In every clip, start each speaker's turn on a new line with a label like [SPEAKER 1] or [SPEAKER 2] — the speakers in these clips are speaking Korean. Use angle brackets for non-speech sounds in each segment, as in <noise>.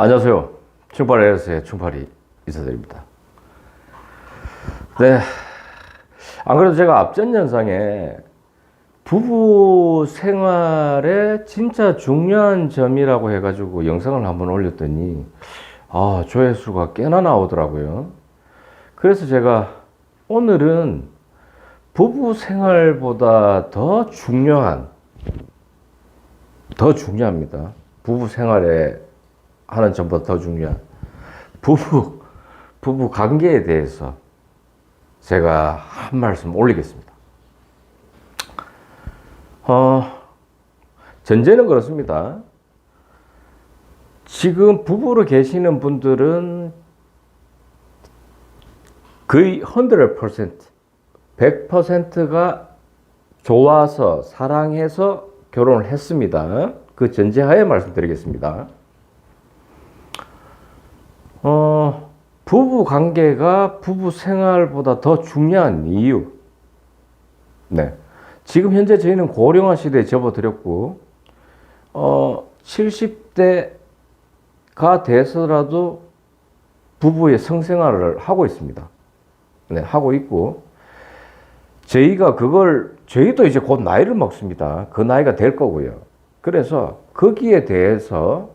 [SPEAKER 1] 안녕하세요. 충팔 에어스의 충팔이 인사드립니다. 네. 안 그래도 제가 앞전 영상에 부부 생활의 진짜 중요한 점이라고 해가지고 영상을 한번 올렸더니, 아, 조회수가 꽤나 나오더라고요. 그래서 제가 오늘은 부부 생활보다 더 중요한, 더 중요합니다. 부부 생활에 하는 점보다 더 중요한 부부, 부부 관계에 대해서 제가 한 말씀 올리겠습니다. 어, 전제는 그렇습니다. 지금 부부로 계시는 분들은 거의 100%, 100%가 좋아서 사랑해서 결혼을 했습니다. 그 전제하에 말씀드리겠습니다. 어, 부부 관계가 부부 생활보다 더 중요한 이유. 네. 지금 현재 저희는 고령화 시대에 접어들었고, 어, 70대가 돼서라도 부부의 성생활을 하고 있습니다. 네, 하고 있고, 저희가 그걸, 저희도 이제 곧 나이를 먹습니다. 그 나이가 될 거고요. 그래서 거기에 대해서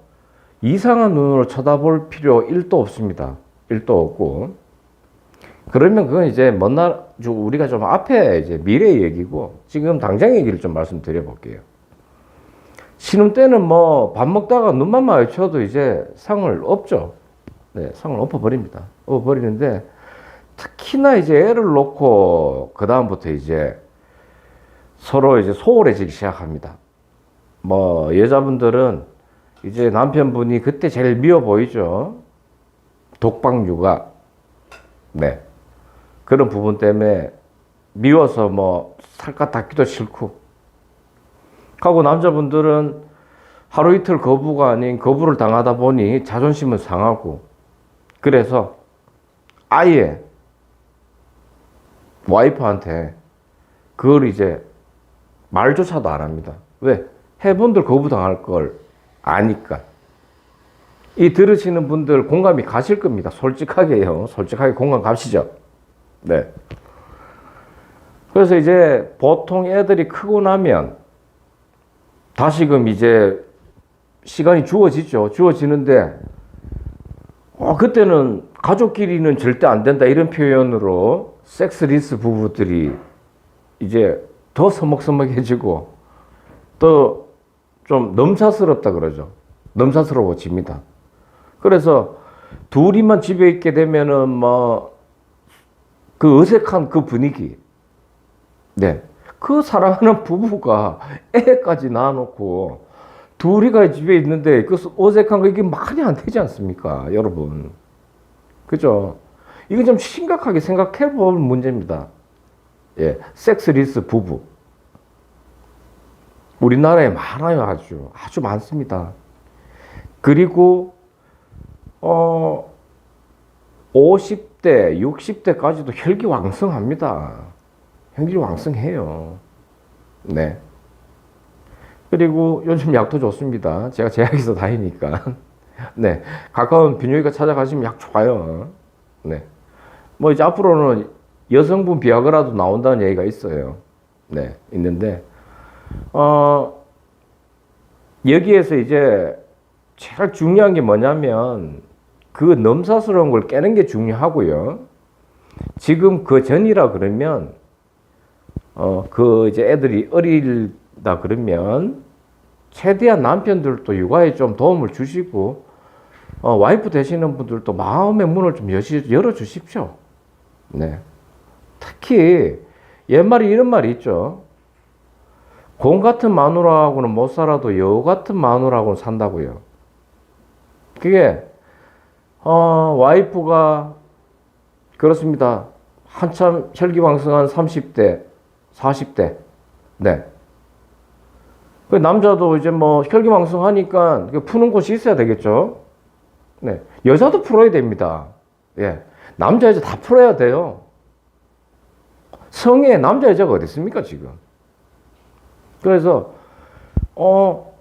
[SPEAKER 1] 이상한 눈으로 쳐다볼 필요 1도 없습니다. 1도 없고. 그러면 그건 이제 먼 날, 우리가 좀 앞에 이제 미래 얘기고, 지금 당장 얘기를 좀 말씀드려 볼게요. 신혼 때는 뭐 밥 먹다가 눈만 마주쳐도 이제 상을 없죠. 네, 상을 엎어버립니다. 엎어버리는데, 특히나 이제 애를 놓고, 그다음부터 이제 서로 이제 소홀해지기 시작합니다. 뭐, 여자분들은 이제 남편분이 그때 제일 미워 보이죠. 독방 육아. 네. 그런 부분 때문에 미워서 뭐 살갗 닿기도 싫고. 하고 남자분들은 하루 이틀 거부가 아닌 거부를 당하다 보니 자존심은 상하고. 그래서 아예 와이프한테 그걸 이제 말조차도 안 합니다. 왜? 해본들 거부당할 걸 아니까. 이 들으시는 분들 공감이 가실 겁니다. 솔직하게요. 솔직하게 공감 가시죠. 네. 그래서 이제 보통 애들이 크고 나면 다시금 이제 시간이 주어지죠. 주어지는데 어, 그때는 가족끼리는 절대 안 된다 이런 표현으로 섹스리스 부부들이 이제 더 서먹서먹해지고 또 좀 넘사스럽다 그러죠. 넘사스러워집니다. 그래서 둘이만 집에 있게 되면은 뭐 그 어색한 그 분위기. 네. 그 사랑하는 부부가 애까지 낳아놓고 둘이가 집에 있는데 그 어색한 거 이게 말이 안 되지 않습니까? 여러분. 그죠? 이거 좀 심각하게 생각해 볼 문제입니다. 예. 섹스리스 부부. 우리나라에 많아요, 아주. 아주 많습니다. 그리고, 어, 50대, 60대까지도 혈기 왕성합니다. 혈기 왕성해요. 네. 그리고 요즘 약도 좋습니다. 제가 제약에서 <laughs> 다니니까. 네. 가까운 비뇨기과 찾아가시면 약 좋아요. 네. 뭐 이제 앞으로는 여성분 비아그라도 나온다는 얘기가 있어요. 네. 있는데, 어, 여기에서 이제 제일 중요한 게 뭐냐면 그 넘사스러운 걸 깨는 게 중요하고요. 지금 그 전이라 그러면 어, 그 이제 애들이 어리다 그러면 최대한 남편들도 육아에 좀 도움을 주시고 어, 와이프 되시는 분들도 마음의 문을 좀 여시, 열어주십시오. 네. 특히 옛말에 이런 말이 있죠. 공 같은 마누라하고는 못 살아도 여우 같은 마누라하고는 산다고요. 그게 어, 와이프가 그렇습니다. 한참 혈기왕성한 30대, 40대. 네. 그 남자도 이제 뭐 혈기왕성하니까 푸는 곳이 있어야 되겠죠. 네. 여자도 풀어야 됩니다. 예. 남자 여자 다 풀어야 돼요. 성에 남자 여자가 어디 있습니까 지금? 그래서 어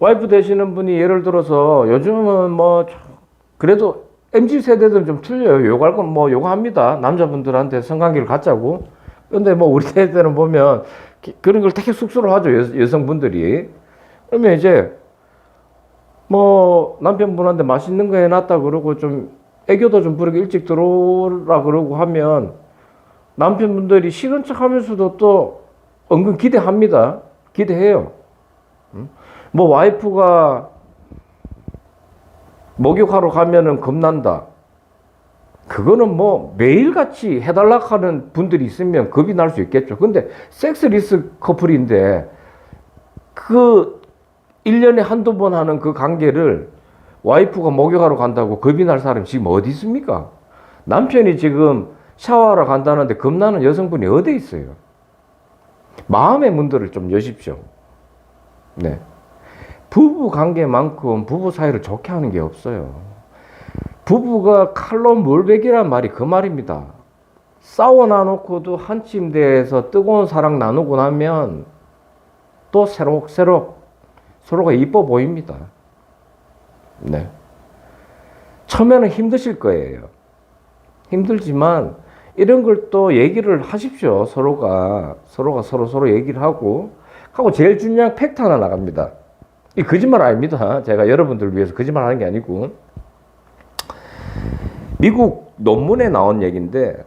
[SPEAKER 1] 와이프 되시는 분이 예를 들어서 요즘은 뭐 그래도 MZ 세대들은 좀 틀려요. 요구할 건 뭐 요구합니다. 남자분들한테 성관계를 갖자고. 근데 뭐 우리 <laughs> 세대는 보면 기- 그런 걸 되게 쑥스러워하죠. 여, 여성분들이. 그러면 이제 뭐 남편분한테 맛있는 거 해놨다 그러고 좀 애교도 좀 부르게 일찍 들어오라 그러고 하면 남편분들이 싫은 척 하면서도 또 은근 기대합니다. 기대해요. 음? 뭐 와이프가 목욕하러 가면은 겁난다. 그거는 뭐 매일같이 해달라 하는 분들이 있으면 겁이 날 수 있겠죠. 근데 섹스 리스 커플인데 그 1년에 한두 번 하는 그 관계를 와이프가 목욕하러 간다고 겁이 날 사람이 지금 어디 있습니까? 남편이 지금 샤워하러 간다는데 겁나는 여성분이 어디 있어요? 마음의 문들을 좀 여십시오. 네. 부부 관계만큼 부부 사이를 좋게 하는 게 없어요. 부부가 칼로 몰백이란 말이 그 말입니다. 싸워 나놓고도 한 침대에서 뜨거운 사랑 나누고 나면 또 새록새록 서로가 이뻐 보입니다. 네. 처음에는 힘드실 거예요. 힘들지만 이런 걸 또 얘기를 하십시오. 서로가 서로가 서로 서로 얘기를 하고 하고 제일 중요한 팩트 하나 나갑니다. 이 거짓말 아닙니다. 제가 여러분들 위해서 거짓말 하는 게 아니고 미국 논문에 나온 얘기인데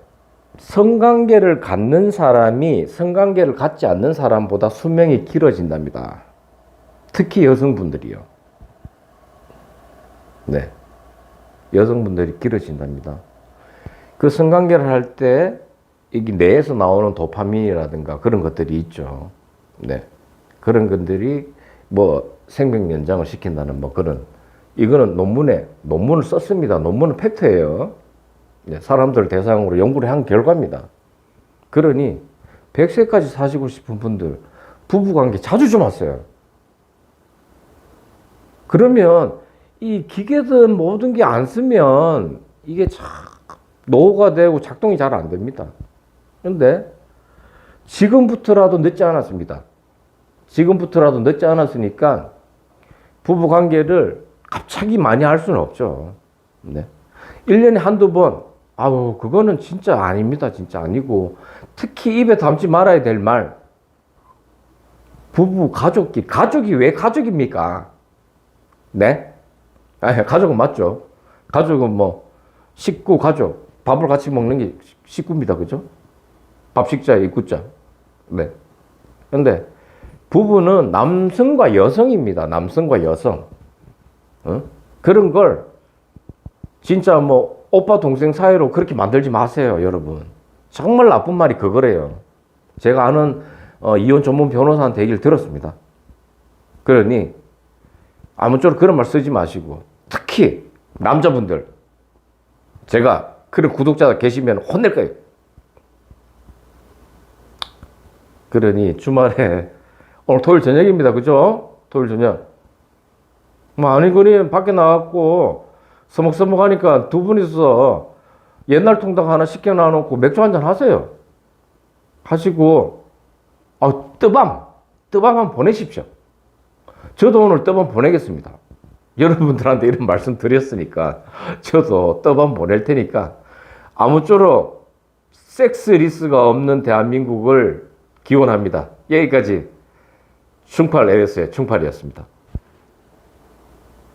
[SPEAKER 1] 성관계를 갖는 사람이 성관계를 갖지 않는 사람보다 수명이 길어진답니다. 특히 여성분들이요. 네. 여성분들이 길어진답니다. 그 성관계를 할 때 이게 뇌에서 나오는 도파민이라든가 그런 것들이 있죠. 네. 그런 것들이 뭐 생명 연장을 시킨다는 뭐 그런 이거는 논문에 논문을 썼습니다. 논문은 팩트예요. 네, 사람들 대상으로 연구를 한 결과입니다. 그러니 100세까지 사시고 싶은 분들 부부 관계 자주 좀 하세요. 그러면 이 기계든 모든 게 안 쓰면 이게 참 노후가 되고 작동이 잘 안 됩니다. 근데 지금부터라도 늦지 않았습니다. 지금부터라도 늦지 않았으니까 부부 관계를 갑자기 많이 할 수는 없죠. 네. 1년에 한두 번, 아우, 그거는 진짜 아닙니다. 진짜 아니고. 특히 입에 담지 말아야 될 말. 부부, 가족끼리. 가족이 왜 가족입니까? 네? 아, 가족은 맞죠. 가족은 뭐, 식구, 가족. 밥을 같이 먹는 게 식구입니다. 그죠? 밥식자의 입구자. 네. 근데 부부는 남성과 여성입니다. 남성과 여성. 어? 그런 걸 진짜 뭐 오빠 동생 사이로 그렇게 만들지 마세요, 여러분. 정말 나쁜 말이 그거래요. 제가 아는 어, 이혼 전문 변호사한테 얘기를 들었습니다. 그러니 아무쪼록 그런 말 쓰지 마시고 특히 남자분들 제가 그런 구독자 계시면 혼낼 거예요. 그러니 주말에 <laughs> 오늘 토요일 저녁입니다. 그죠? 토요일 저녁. 뭐 아니거니 밖에 나갔고 서먹서먹 하니까 두 분이서 옛날 통닭 하나 시켜 놔놓고 맥주 한 잔 하세요. 하시고 아 뜨밤 뜨밤 한번 보내십시오. 저도 오늘 뜨밤 보내겠습니다. <laughs> 여러분들한테 이런 말씀 드렸으니까 저도 떠밤 보낼 테니까 아무쪼록 섹스 리스가 없는 대한민국을 기원합니다. 여기까지 충팔 에베스의 충팔이었습니다.